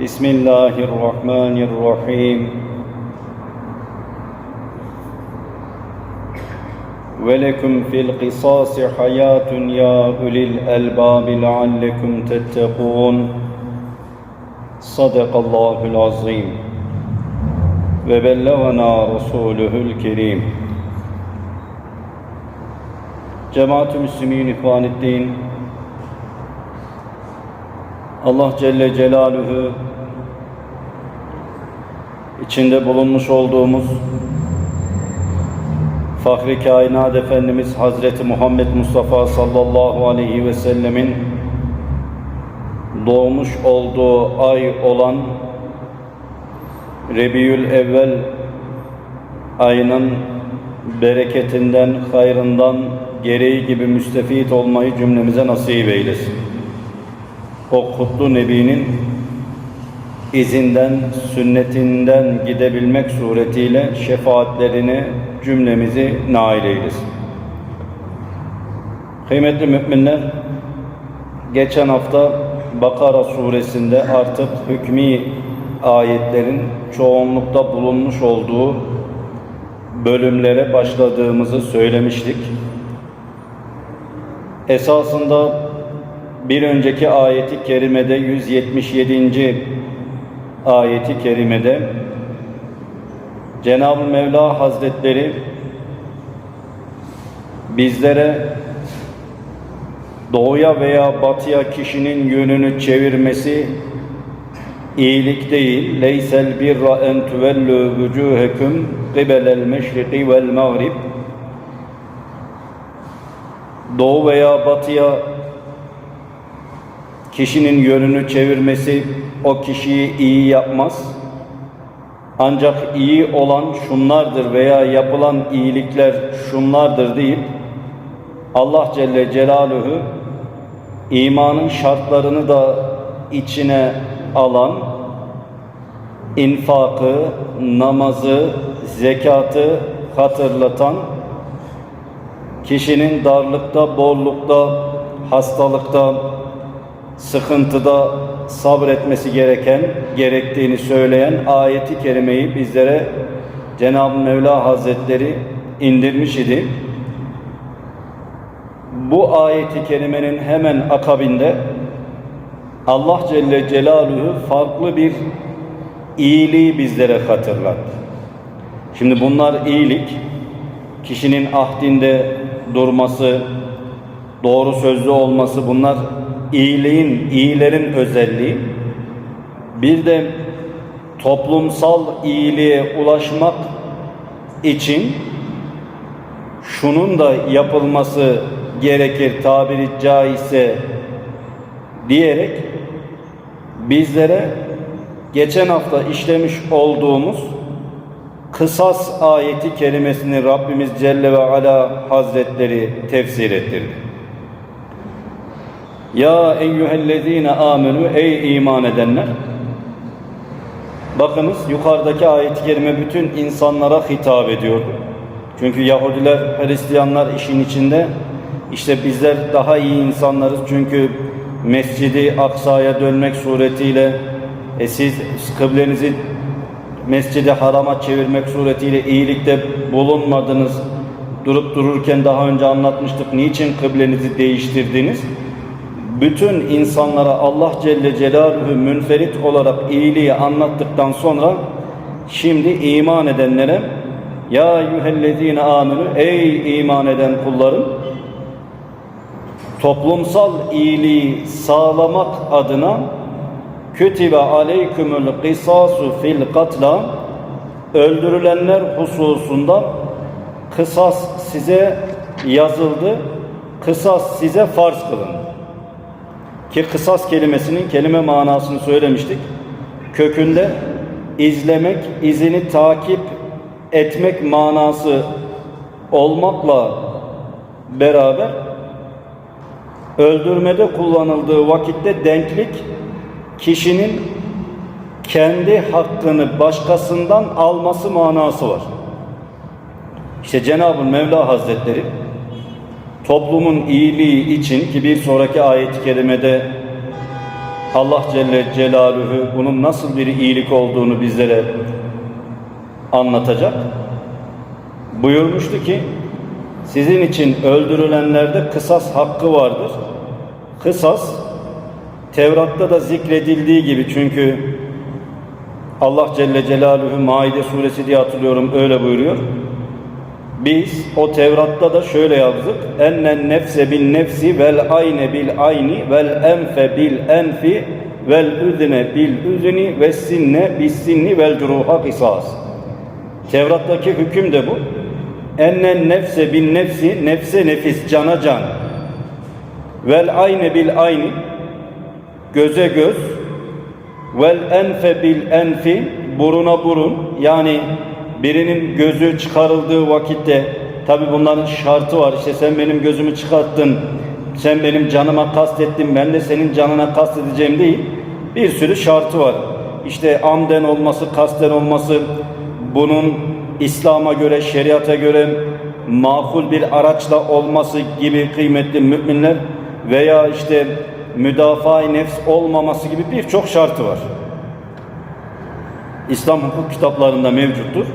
بسم الله الرحمن الرحيم ولكم في القصاص حياة يا أولي الألباب لعلكم تتقون صدق الله العظيم وبلغنا رسوله الكريم Cemaat-i Müslümin İhvan-ı Allah Celle Celaluhu içinde bulunmuş olduğumuz Fahri Kainat Efendimiz Hazreti Muhammed Mustafa sallallahu aleyhi ve sellemin doğmuş olduğu ay olan Rebiyül Evvel ayının bereketinden, hayrından gereği gibi müstefit olmayı cümlemize nasip eylesin. O kutlu Nebi'nin izinden, sünnetinden gidebilmek suretiyle şefaatlerini cümlemizi nail eylesin. Kıymetli müminler, geçen hafta Bakara suresinde artık hükmü ayetlerin çoğunlukta bulunmuş olduğu bölümlere başladığımızı söylemiştik. Esasında bir önceki ayeti kerimede 177. ayeti kerimede Cenab-ı Mevla Hazretleri bizlere doğuya veya batıya kişinin yönünü çevirmesi iyilik değil. Leysel birra en tuvellu vucuhekum qibelel meşriki vel mağrib Doğu veya batıya kişinin yönünü çevirmesi o kişiyi iyi yapmaz. Ancak iyi olan şunlardır veya yapılan iyilikler şunlardır deyip Allah Celle Celaluhu imanın şartlarını da içine alan infakı, namazı, zekatı hatırlatan kişinin darlıkta, bollukta, hastalıkta, sıkıntıda sabretmesi gereken, gerektiğini söyleyen ayeti kerimeyi bizlere Cenab-ı Mevla Hazretleri indirmiş idi. Bu ayeti kerimenin hemen akabinde Allah Celle Celaluhu farklı bir iyiliği bizlere hatırlattı. Şimdi bunlar iyilik, kişinin ahdinde durması, doğru sözlü olması bunlar iyiliğin, iyilerin özelliği. Bir de toplumsal iyiliğe ulaşmak için şunun da yapılması gerekir tabiri caizse diyerek bizlere geçen hafta işlemiş olduğumuz kısas ayeti kelimesini Rabbimiz Celle ve Ala Hazretleri tefsir ettirdi. Ya eyyühellezine amenu ey iman edenler Bakınız yukarıdaki ayet-i kerime bütün insanlara hitap ediyordu. Çünkü Yahudiler, Hristiyanlar işin içinde işte bizler daha iyi insanlarız çünkü Mescidi Aksa'ya dönmek suretiyle e siz kıblenizi Mescidi Haram'a çevirmek suretiyle iyilikte bulunmadınız. Durup dururken daha önce anlatmıştık. Niçin kıblenizi değiştirdiniz? Bütün insanlara Allah Celle Celaluhu münferit olarak iyiliği anlattıktan sonra şimdi iman edenlere ya yuhellezine aminu ey iman eden kullarım toplumsal iyiliği sağlamak adına kütibe aleykümül kısasu fil katla öldürülenler hususunda kısas size yazıldı, kısas size farz kılındı. Ki kısas kelimesinin kelime manasını söylemiştik. Kökünde izlemek, izini takip etmek manası olmakla beraber öldürmede kullanıldığı vakitte denklik kişinin kendi hakkını başkasından alması manası var. İşte Cenab-ı Mevla Hazretleri toplumun iyiliği için ki bir sonraki ayet-i kerimede Allah Celle Celaluhu bunun nasıl bir iyilik olduğunu bizlere anlatacak. Buyurmuştu ki sizin için öldürülenlerde kısas hakkı vardır. Kısas Tevrat'ta da zikredildiği gibi çünkü Allah Celle Celaluhu Maide suresi diye hatırlıyorum öyle buyuruyor. Biz o Tevrat'ta da şöyle yazdık. Ennen nefse bin nefsi vel ayne bil ayni vel enfe bil enfi vel üzne bil üzni ve sinne bis sinni vel curuha kısas. Tevrat'taki hüküm de bu. Ennen nefse bin nefsi nefse nefis cana can. Vel ayne bil ayni göze göz vel enfe bil enfi buruna burun yani birinin gözü çıkarıldığı vakitte tabi bunların şartı var işte sen benim gözümü çıkarttın sen benim canıma kastettin ben de senin canına kastedeceğim değil bir sürü şartı var işte amden olması kasten olması bunun İslam'a göre şeriata göre makul bir araçla olması gibi kıymetli müminler veya işte müdafaa nefs olmaması gibi birçok şartı var. İslam hukuk kitaplarında mevcuttur.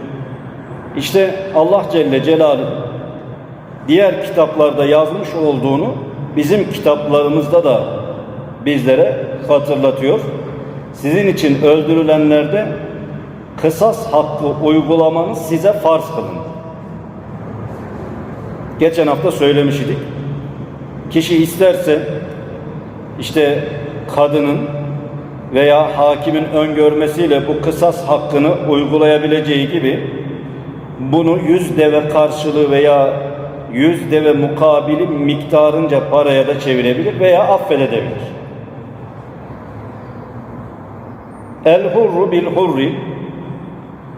İşte Allah Celle Celaluhu diğer kitaplarda yazmış olduğunu bizim kitaplarımızda da bizlere hatırlatıyor. Sizin için öldürülenlerde kısas hakkı uygulamanız size farz kılın. Geçen hafta söylemiş idik. Kişi isterse işte kadının veya hakimin öngörmesiyle bu kısas hakkını uygulayabileceği gibi bunu yüz deve karşılığı veya yüz deve mukabili miktarınca paraya da çevirebilir veya affedebilir. El hurru bil hurri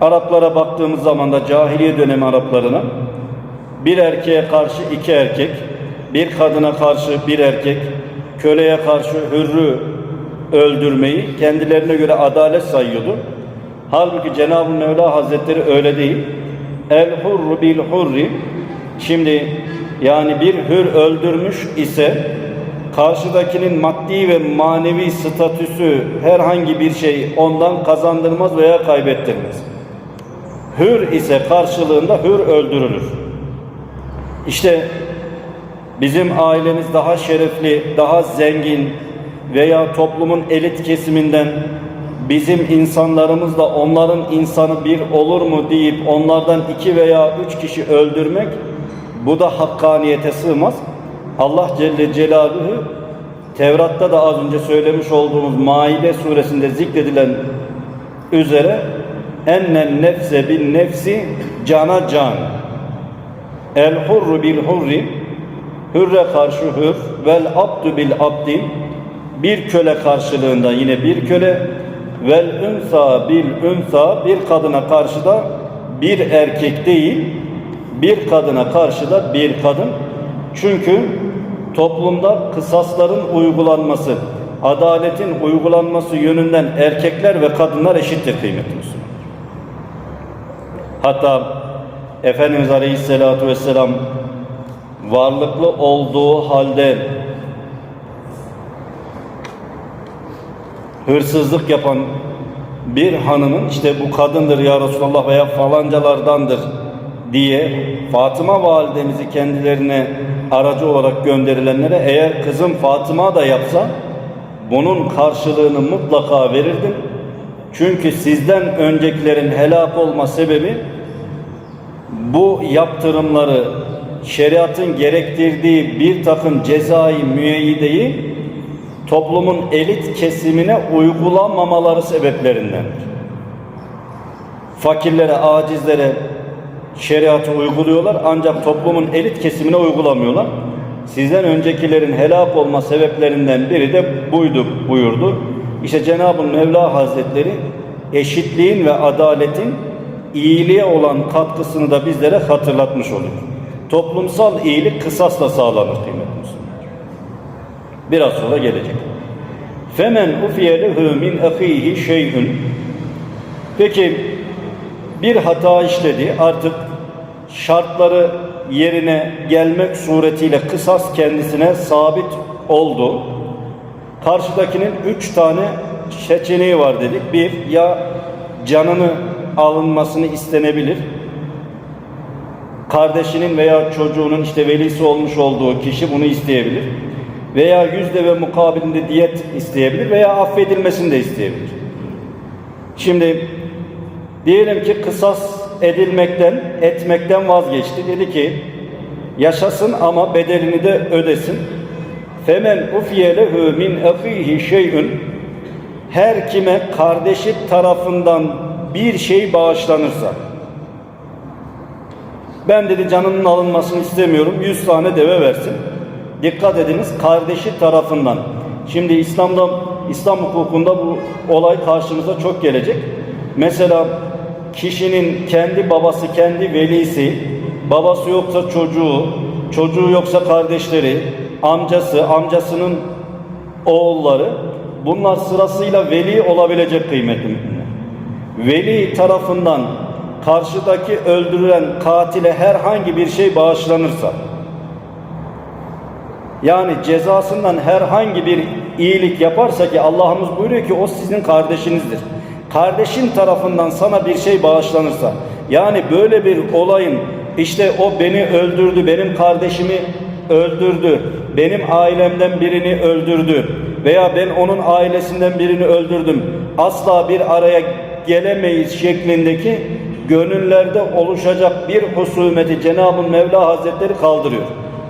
Araplara baktığımız zaman da cahiliye dönemi Araplarına bir erkeğe karşı iki erkek, bir kadına karşı bir erkek, köleye karşı hürrü öldürmeyi kendilerine göre adalet sayıyordu. Halbuki Cenab-ı Mevla Hazretleri öyle değil. El hurru bil hurri şimdi yani bir hür öldürmüş ise karşıdakinin maddi ve manevi statüsü herhangi bir şey ondan kazandırmaz veya kaybettirmez. Hür ise karşılığında hür öldürülür. İşte bizim ailemiz daha şerefli, daha zengin veya toplumun elit kesiminden bizim insanlarımızla onların insanı bir olur mu deyip onlardan iki veya üç kişi öldürmek bu da hakkaniyete sığmaz. Allah Celle Celaluhu Tevrat'ta da az önce söylemiş olduğumuz Maide suresinde zikredilen üzere ennen nefse bin nefsi cana can. El hurru bil hurri hürre karşı hür vel abdu bil abdi bir köle karşılığında yine bir köle vel ünsa bil ünsa bir kadına karşı da bir erkek değil bir kadına karşı da bir kadın çünkü toplumda kısasların uygulanması adaletin uygulanması yönünden erkekler ve kadınlar eşittir kıymetli. Hatta Efendimiz Aleyhisselatü Vesselam varlıklı olduğu halde hırsızlık yapan bir hanımın işte bu kadındır ya Resulallah veya falancalardandır diye Fatıma validemizi kendilerine aracı olarak gönderilenlere eğer kızım Fatıma da yapsa bunun karşılığını mutlaka verirdim. Çünkü sizden öncekilerin helak olma sebebi bu yaptırımları şeriatın gerektirdiği bir takım cezai müeyyideyi toplumun elit kesimine uygulamamaları sebeplerindendir. Fakirlere, acizlere şeriatı uyguluyorlar ancak toplumun elit kesimine uygulamıyorlar. Sizden öncekilerin helak olma sebeplerinden biri de buydu buyurdu. İşte Cenab-ı Mevla Hazretleri eşitliğin ve adaletin iyiliğe olan katkısını da bizlere hatırlatmış oluyor. Toplumsal iyilik kısasla sağlanır Müslümanlar. Biraz sonra gelecek. Femen ufiye lehu min ahihi şey'ün Peki bir hata işledi artık şartları yerine gelmek suretiyle kısas kendisine sabit oldu. Karşıdakinin üç tane seçeneği var dedik. Bir, ya canını alınmasını istenebilir. Kardeşinin veya çocuğunun işte velisi olmuş olduğu kişi bunu isteyebilir. Veya yüzde ve mukabilinde diyet isteyebilir veya affedilmesini de isteyebilir. Şimdi diyelim ki kısas edilmekten, etmekten vazgeçti. Dedi ki yaşasın ama bedelini de ödesin. Femen ufiye lehu min afihi şey'ün her kime kardeşi tarafından bir şey bağışlanırsa ben dedi canının alınmasını istemiyorum. Yüz tane deve versin. Dikkat ediniz kardeşi tarafından. Şimdi İslam'da İslam hukukunda bu olay karşımıza çok gelecek. Mesela kişinin kendi babası, kendi velisi, babası yoksa çocuğu, çocuğu yoksa kardeşleri, amcası, amcasının oğulları bunlar sırasıyla veli olabilecek kıymetli. Veli tarafından karşıdaki öldürülen katile herhangi bir şey bağışlanırsa yani cezasından herhangi bir iyilik yaparsa ki Allah'ımız buyuruyor ki o sizin kardeşinizdir. Kardeşin tarafından sana bir şey bağışlanırsa yani böyle bir olayın işte o beni öldürdü, benim kardeşimi öldürdü, benim ailemden birini öldürdü veya ben onun ailesinden birini öldürdüm. Asla bir araya gelemeyiz şeklindeki gönüllerde oluşacak bir husumeti Cenab-ı Mevla Hazretleri kaldırıyor.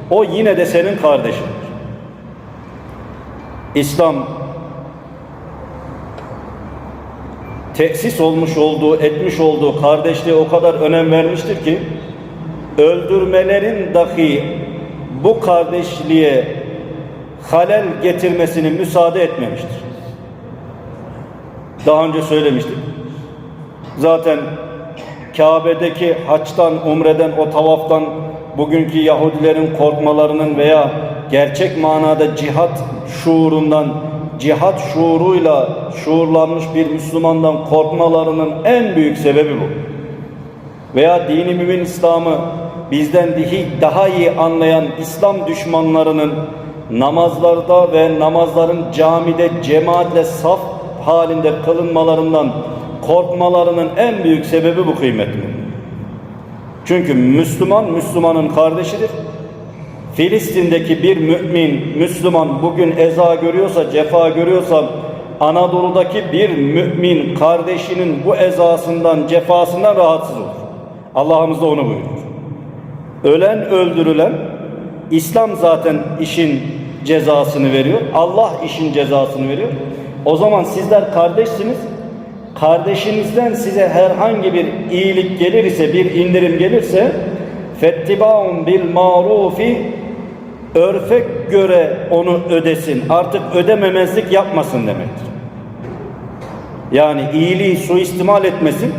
O yine de senin kardeşindir. İslam tesis olmuş olduğu, etmiş olduğu kardeşliğe o kadar önem vermiştir ki öldürmelerin dahi bu kardeşliğe halel getirmesini müsaade etmemiştir. Daha önce söylemiştik. Zaten Kabe'deki haçtan, umreden, o tavaftan bugünkü Yahudilerin korkmalarının veya gerçek manada cihat şuurundan, cihat şuuruyla şuurlanmış bir Müslümandan korkmalarının en büyük sebebi bu. Veya dini mümin İslam'ı bizden daha iyi anlayan İslam düşmanlarının namazlarda ve namazların camide cemaatle saf halinde kılınmalarından korkmalarının en büyük sebebi bu kıymetli. Çünkü Müslüman Müslümanın kardeşidir. Filistin'deki bir mümin, Müslüman bugün eza görüyorsa, cefa görüyorsa Anadolu'daki bir mümin kardeşinin bu ezasından, cefasından rahatsız olur. Allah'ımız da onu buyuruyor. Ölen, öldürülen İslam zaten işin cezasını veriyor. Allah işin cezasını veriyor. O zaman sizler kardeşsiniz. Kardeşinizden size herhangi bir iyilik gelir ise, bir indirim gelirse fettibaun bil marufi örfe göre onu ödesin. Artık ödememezlik yapmasın demektir. Yani iyiliği suistimal etmesin,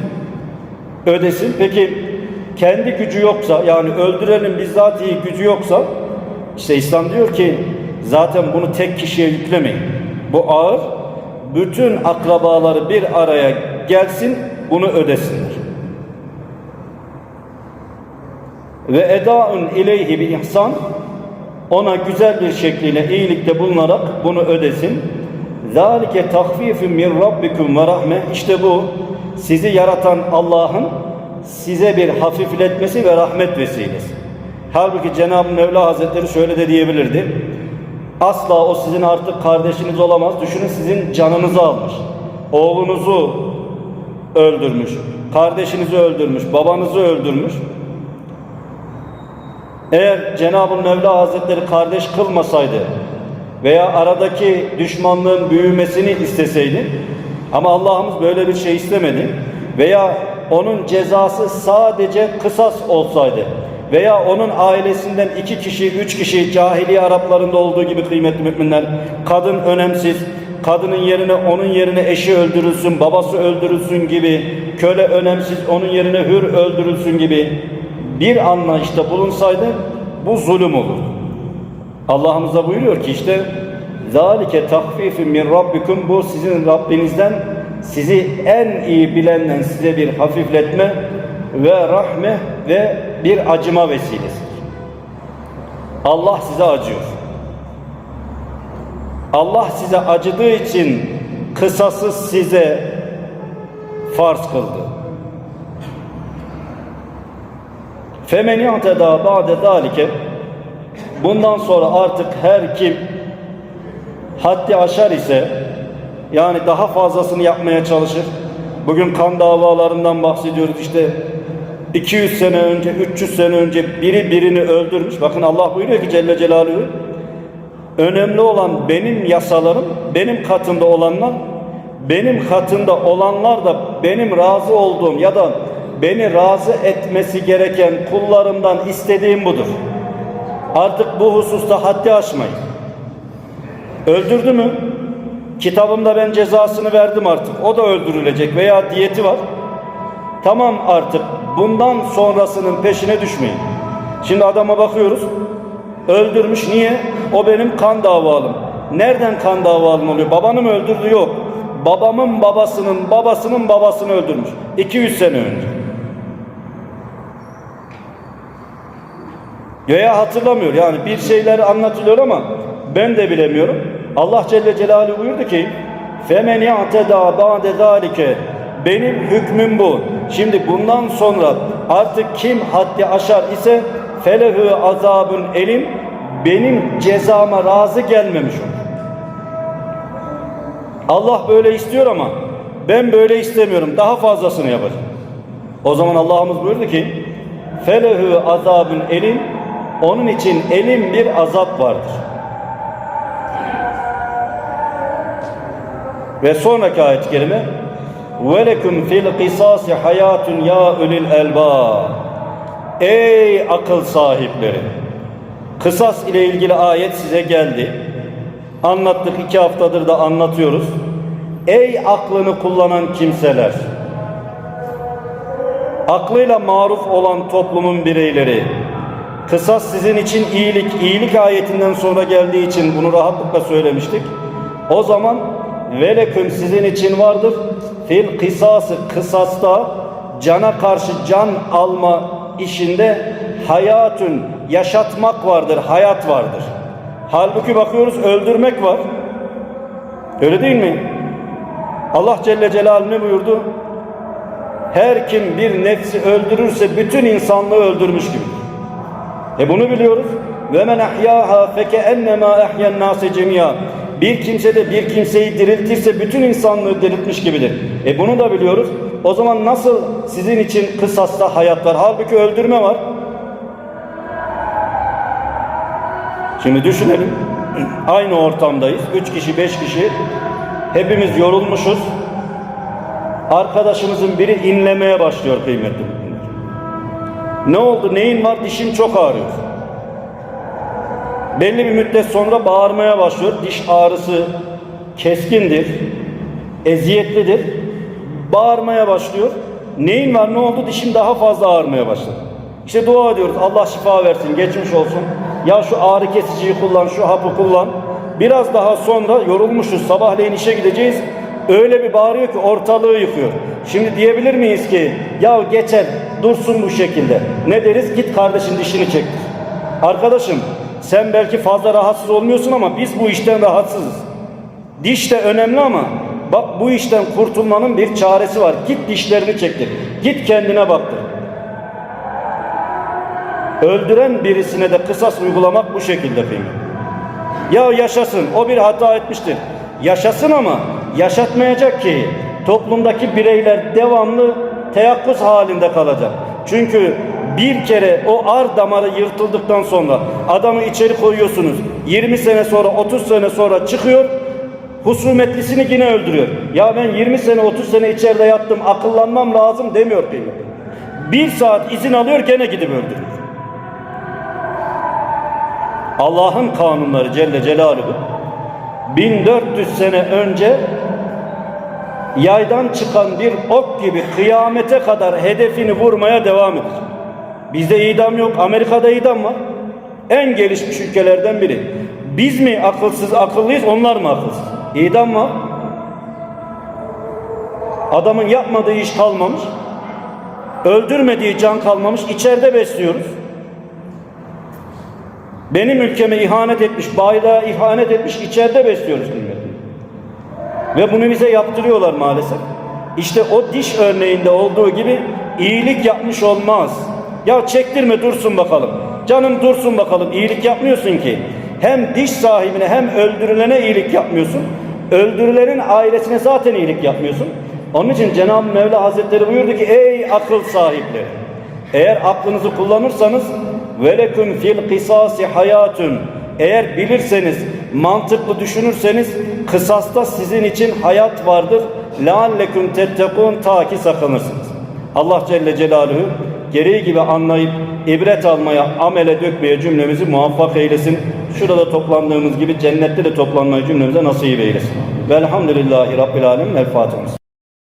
ödesin. Peki kendi gücü yoksa yani öldürenin bizatihi gücü yoksa işte İslam diyor ki zaten bunu tek kişiye yüklemeyin. Bu ağır. Bütün akrabaları bir araya gelsin bunu ödesinler. Ve edaun ileyhi bi ihsan ona güzel bir şekliyle iyilikte bulunarak bunu ödesin. Zalike tahfifun min rabbikum ve rahme. İşte bu sizi yaratan Allah'ın size bir hafifletmesi ve rahmet vesilesi. Halbuki Cenab-ı Mevla Hazretleri şöyle de diyebilirdi. Asla o sizin artık kardeşiniz olamaz. Düşünün sizin canınızı almış. Oğlunuzu öldürmüş. Kardeşinizi öldürmüş. Babanızı öldürmüş. Eğer Cenab-ı Mevla Hazretleri kardeş kılmasaydı veya aradaki düşmanlığın büyümesini isteseydi ama Allah'ımız böyle bir şey istemedi veya onun cezası sadece kısas olsaydı veya onun ailesinden iki kişi, üç kişi cahiliye Araplarında olduğu gibi kıymetli müminler kadın önemsiz, kadının yerine onun yerine eşi öldürülsün, babası öldürülsün gibi, köle önemsiz onun yerine hür öldürülsün gibi bir anlayışta bulunsaydı bu zulüm olur. Allah'ımız da buyuruyor ki işte zalike tahfifun min rabbikum bu sizin Rabbinizden sizi en iyi bilenden size bir hafifletme ve rahme ve bir acıma vesilesidir. Allah size acıyor. Allah size acıdığı için kısası size farz kıldı. Femen ya'teda ba'de zalike bundan sonra artık her kim haddi aşar ise yani daha fazlasını yapmaya çalışır. Bugün kan davalarından bahsediyoruz. İşte 200 sene önce, 300 sene önce biri birini öldürmüş. Bakın Allah buyuruyor ki Celle Celaluhu önemli olan benim yasalarım, benim katımda olanlar, benim katımda olanlar da benim razı olduğum ya da beni razı etmesi gereken kullarımdan istediğim budur. Artık bu hususta haddi aşmayın. Öldürdü mü? Kitabımda ben cezasını verdim artık. O da öldürülecek veya diyeti var. Tamam artık bundan sonrasının peşine düşmeyin. Şimdi adama bakıyoruz. Öldürmüş niye? O benim kan davalım. Nereden kan davalım oluyor? Babanı mı öldürdü? Yok. Babamın babasının babasının babasını öldürmüş. 200 sene önce. Veya hatırlamıyor. Yani bir şeyler anlatılıyor ama ben de bilemiyorum. Allah Celle Celaluhu buyurdu ki: "Femen ya'teda ba'de zalike benim hükmüm bu. Şimdi bundan sonra artık kim haddi aşar ise felehu azabun elim benim cezama razı gelmemiş olur. Allah böyle istiyor ama ben böyle istemiyorum. Daha fazlasını yapacağım. O zaman Allah'ımız buyurdu ki felehu azabun elim onun için elim bir azap vardır. Ve sonraki ayet-i kerime وَلَكُمْ فِي الْقِسَاسِ حَيَاتٌ يَا اُلِي الْاَلْبَابِ Ey akıl sahipleri! Kısas ile ilgili ayet size geldi. Anlattık iki haftadır da anlatıyoruz. Ey aklını kullanan kimseler! Aklıyla maruf olan toplumun bireyleri, kısas sizin için iyilik, iyilik ayetinden sonra geldiği için bunu rahatlıkla söylemiştik. O zaman veleküm sizin için vardır. Fil kısası kısasta cana karşı can alma işinde hayatün yaşatmak vardır, hayat vardır. Halbuki bakıyoruz öldürmek var. Öyle değil mi? Allah Celle Celaluhu ne buyurdu? Her kim bir nefsi öldürürse bütün insanlığı öldürmüş gibidir. E bunu biliyoruz. Ve men ahyaha feke ennema ehyen nase cemia. Bir kimse de bir kimseyi diriltirse bütün insanlığı diriltmiş gibidir. E bunu da biliyoruz. O zaman nasıl sizin için kısasta hayat var? Halbuki öldürme var. Şimdi düşünelim. Aynı ortamdayız. Üç kişi, beş kişi. Hepimiz yorulmuşuz. Arkadaşımızın biri inlemeye başlıyor kıymetli. Ne oldu? Neyin var? Dişim çok ağrıyor. Belli bir müddet sonra bağırmaya başlıyor. Diş ağrısı keskindir, eziyetlidir. Bağırmaya başlıyor. Neyin var? Ne oldu? Dişim daha fazla ağrımaya başladı. İşte dua ediyoruz. Allah şifa versin, geçmiş olsun. Ya şu ağrı kesiciyi kullan, şu hapı kullan. Biraz daha sonra yorulmuşuz. Sabahleyin işe gideceğiz. Öyle bir bağırıyor ki ortalığı yıkıyor. Şimdi diyebilir miyiz ki ya geçer dursun bu şekilde. Ne deriz? Git kardeşin dişini çektir. Arkadaşım sen belki fazla rahatsız olmuyorsun ama biz bu işten rahatsızız. Diş de önemli ama bak bu işten kurtulmanın bir çaresi var. Git dişlerini çektir. Git kendine baktır. Öldüren birisine de kısas uygulamak bu şekilde kıymet. Ya yaşasın o bir hata etmiştir. Yaşasın ama yaşatmayacak ki toplumdaki bireyler devamlı teyakkuz halinde kalacak. Çünkü bir kere o ar damarı yırtıldıktan sonra adamı içeri koyuyorsunuz. 20 sene sonra 30 sene sonra çıkıyor husumetlisini yine öldürüyor. Ya ben 20 sene 30 sene içeride yattım akıllanmam lazım demiyor kıymet. Bir saat izin alıyor gene gidip öldürüyor. Allah'ın kanunları Celle Celaluhu 1400 sene önce yaydan çıkan bir ok gibi kıyamete kadar hedefini vurmaya devam edecek. Bizde idam yok, Amerika'da idam var. En gelişmiş ülkelerden biri. Biz mi akılsız akıllıyız, onlar mı akılsız? İdam var. Adamın yapmadığı iş kalmamış. Öldürmediği can kalmamış. içeride besliyoruz. Benim ülkeme ihanet etmiş, bayrağa ihanet etmiş, içeride besliyoruz kıymetli. Ve bunu bize yaptırıyorlar maalesef. İşte o diş örneğinde olduğu gibi iyilik yapmış olmaz. Ya çektirme dursun bakalım. Canım dursun bakalım. İyilik yapmıyorsun ki. Hem diş sahibine hem öldürülene iyilik yapmıyorsun. Öldürülenin ailesine zaten iyilik yapmıyorsun. Onun için Cenab-ı Mevla Hazretleri buyurdu ki ey akıl sahipleri. Eğer aklınızı kullanırsanız veleküm fil kısasi hayatun. Eğer bilirseniz, mantıklı düşünürseniz kısasta sizin için hayat vardır. Lealleküm tettekun ta ki sakınırsınız. Allah Celle Celaluhu gereği gibi anlayıp ibret almaya, amele dökmeye cümlemizi muvaffak eylesin. Şurada toplandığımız gibi cennette de toplanmayı cümlemize nasip eylesin. Velhamdülillahi Rabbil Alemin. El Fatiha.